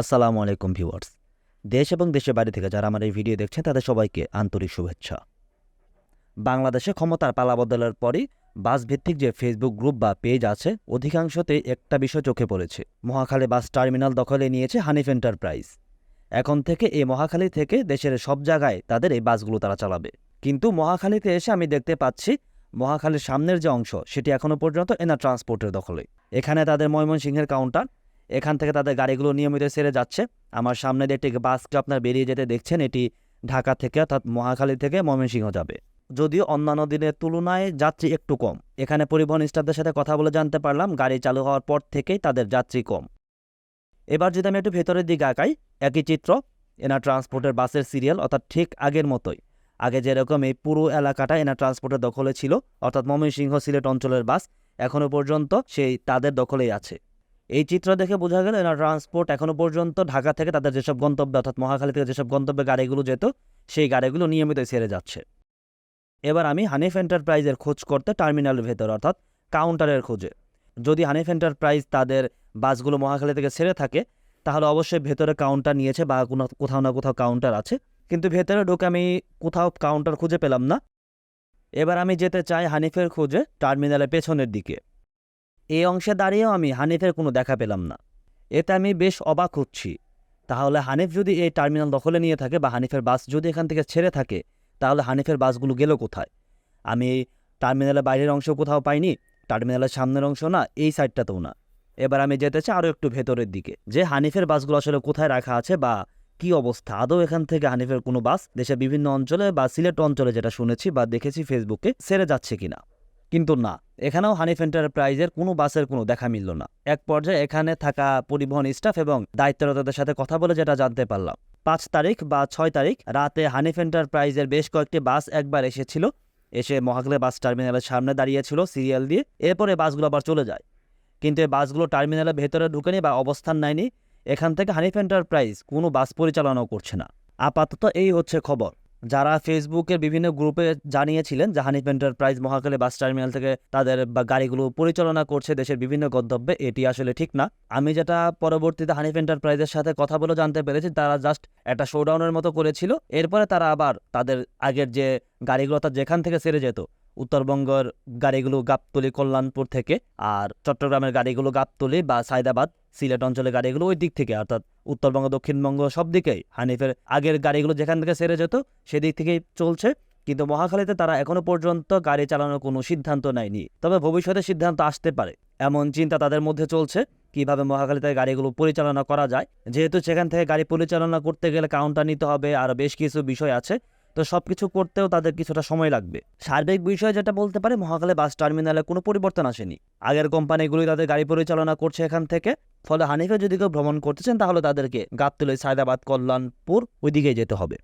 আসসালামু আলাইকুম ভিউয়ার্স। দেশ এবং দেশের বাইরে থেকে যারা আমার এই ভিডিও দেখছেন, তাদের সবাইকে আন্তরিক শুভেচ্ছা। বাংলাদেশে ক্ষমতার পালাবদলের পরই বাস ভিত্তিক যে ফেসবুক গ্রুপ বা পেজ আছে, অধিকাংশতেই একটা বিষয় চোখে পড়েছে। মহাখালী বাস টার্মিনাল দখলে নিয়েছে হানিফ এন্টারপ্রাইজ। এখন থেকে এই মহাখালী থেকে দেশের সব জায়গায় তাদের এই বাসগুলো তারা চালাবে। কিন্তু মহাখালীতে এসে আমি দেখতে পাচ্ছি, মহাখালীর সামনের যে অংশ, সেটি এখনও পর্যন্ত এনা ট্রান্সপোর্টের দখলে। এখানে তাদের ময়মনসিংহের কাউন্টার এখান থেকে তাদের গাড়িগুলো নিয়মিত সেরে যাচ্ছে। আমার সামনে দিয়ে একটি বাসকে আপনার বেরিয়ে যেতে দেখছেন, এটি ঢাকা থেকে অর্থাৎ মহাখালী থেকে ময়মনসিংহ যাবে। যদিও অন্যান্য দিনের তুলনায় যাত্রী একটু কম। এখানে পরিবহন স্টাফদের সাথে কথা বলে জানতে পারলাম, গাড়ি চালু হওয়ার পর থেকেই তাদের যাত্রী কম। এবার যদি আমি একটু ভেতরের দিকে আঁকাই একই চিত্র এনা ট্রান্সপোর্টের বাসের সিরিয়াল, অর্থাৎ ঠিক আগের মতোই। আগে যেরকম এই পুরো এলাকাটা এনা ট্রান্সপোর্টের দখলে ছিল, অর্থাৎ ময়মনসিংহ সিলেট অঞ্চলের বাস এখনও পর্যন্ত সেই তাদের দখলেই আছে। এই চিত্র দেখে বোঝা গেল এনার ট্রান্সপোর্ট এখনও পর্যন্ত ঢাকা থেকে তাদের যেসব গন্তব্য, অর্থাৎ মহাখালী থেকে যেসব গন্তব্যে গাড়িগুলো যেত, সেই গাড়িগুলো নিয়মিত ছেড়ে যাচ্ছে। এবার আমি হানিফ এন্টারপ্রাইজের খোঁজ করতে টার্মিনালের ভেতর, অর্থাৎ কাউন্টারের খোঁজে। যদি হানিফ এন্টারপ্রাইজ তাদের বাসগুলো মহাখালী থেকে ছেড়ে থাকে, তাহলে অবশ্যই ভেতরে কাউন্টার নিয়েছে বা কোনো কোথাও না কোথাও কাউন্টার আছে। কিন্তু ভেতরে ঢুকে আমি কোথাও কাউন্টার খুঁজে পেলাম না। এবার আমি যেতে চাই হানিফের খোঁজে টার্মিনালের পেছনের দিকে। এই অংশে দাঁড়িয়েও আমি হানিফের কোনো দেখা পেলাম না। এতে আমি বেশ অবাক হচ্ছি। তাহলে হানিফ যদি এই টার্মিনাল দখলে নিয়ে থাকে বা হানিফের বাস যদি এখান থেকে ছেড়ে থাকে, তাহলে হানিফের বাসগুলো গেল কোথায়? আমি টার্মিনালের বাইরের অংশ কোথাও পাইনি, টার্মিনালের সামনের অংশ না, এই সাইডটাতেও না। এবার আমি যেতে চাই আরও একটু ভেতরের দিকে। যে হানিফের বাসগুলো আসলে কোথায় রাখা আছে বা কি অবস্থা, আদৌ এখান থেকে হানিফের কোনো বাস দেশের বিভিন্ন অঞ্চলে বা সিলেট অঞ্চলে যেটা শুনেছি বা দেখেছি ফেসবুকে সেরে যাচ্ছে কিনা। কিন্তু না, এখানেও হানিফ এন্টারপ্রাইজের কোনো বাসের কোনো দেখা মিলল না। এক পর্যায়ে এখানে থাকা পরিবহন স্টাফ এবং দায়িত্বরতদের সাথে কথা বলে যেটা জানতে পারলাম। পাঁচ তারিখ বা ছয় তারিখ রাতে হানিফ এন্টারপ্রাইজের বেশ কয়েকটি বাস একবার এসেছিল। এসে মহাখালী বাস টার্মিনালের সামনে দাঁড়িয়েছিল সিরিয়াল দিয়ে, এরপরে বাসগুলো আবার চলে যায়। কিন্তু এই বাসগুলো টার্মিনালের ভেতরে ঢুকেনি বা অবস্থান নেয়নি। এখান থেকে হানিফ এন্টারপ্রাইজ কোনো বাস পরিচালনাও করছে না। আপাতত এই হচ্ছে খবর। যারা ফেসবুকের বিভিন্ন গ্রুপে জানিয়েছিলেন যে Hanif enterprise Mohakhali bus terminal থেকে তাদের বা গাড়িগুলো পরিচালনা করছে দেশের বিভিন্ন গন্তব্যে, এটি আসলে ঠিক না। আমি যেটা পরবর্তীতে হানিফ এন্টারপ্রাইজের সাথে কথা বলে জানতে পেরেছি, তারা জাস্ট একটা শোডাউনের মতো করেছিল। এরপরে তারা আবার তাদের আগের যে গাড়িগুলো অর্থাৎ যেখান থেকে সেরে যেত, উত্তরবঙ্গের গাড়িগুলো গাবতলি, কল্যাণপুর থেকে, আর চট্টগ্রামের গাড়িগুলো গাবতলি বা সায়দাবাদ, সিলেট অঞ্চলের গাড়িগুলো ওই দিক থেকে, অর্থাৎ উত্তরবঙ্গ, দক্ষিণবঙ্গ সব দিকেই হানিফের আগের গাড়িগুলো যেখান থেকে সেরে যেত সেদিক থেকেই চলছে। কিন্তু মহাখালীতে তারা এখনও পর্যন্ত গাড়ি চালানোর কোনো সিদ্ধান্ত নেয়নি। তবে ভবিষ্যতে সিদ্ধান্ত আসতে পারে। এমন চিন্তা তাদের মধ্যে চলছে। কীভাবে মহাখালীতে গাড়িগুলো পরিচালনা করা যায়? যেহেতু সেখান থেকে গাড়ি পরিচালনা করতে গেলে কাউন্টার নিতে হবে, আর বেশ কিছু বিষয় আছে। তো সব কিছু করতেও তাদের কিছুটা সময় লাগবে। সার্বিক বিষয়ে যেটা বলতে পারে, মহাকালে বাস টার্মিনালে কোনো পরিবর্তন আসেনি। আগের কোম্পানিগুলি তাদের গাড়ি পরিচালনা করছে এখান থেকে। ফলে হানিফে যদি কেউ ভ্রমণ করতেছেন তাহলে তাদেরকে গাবতলি, সায়দাবাদ, কল্যাণপুর ওইদিকে যেতে হবে।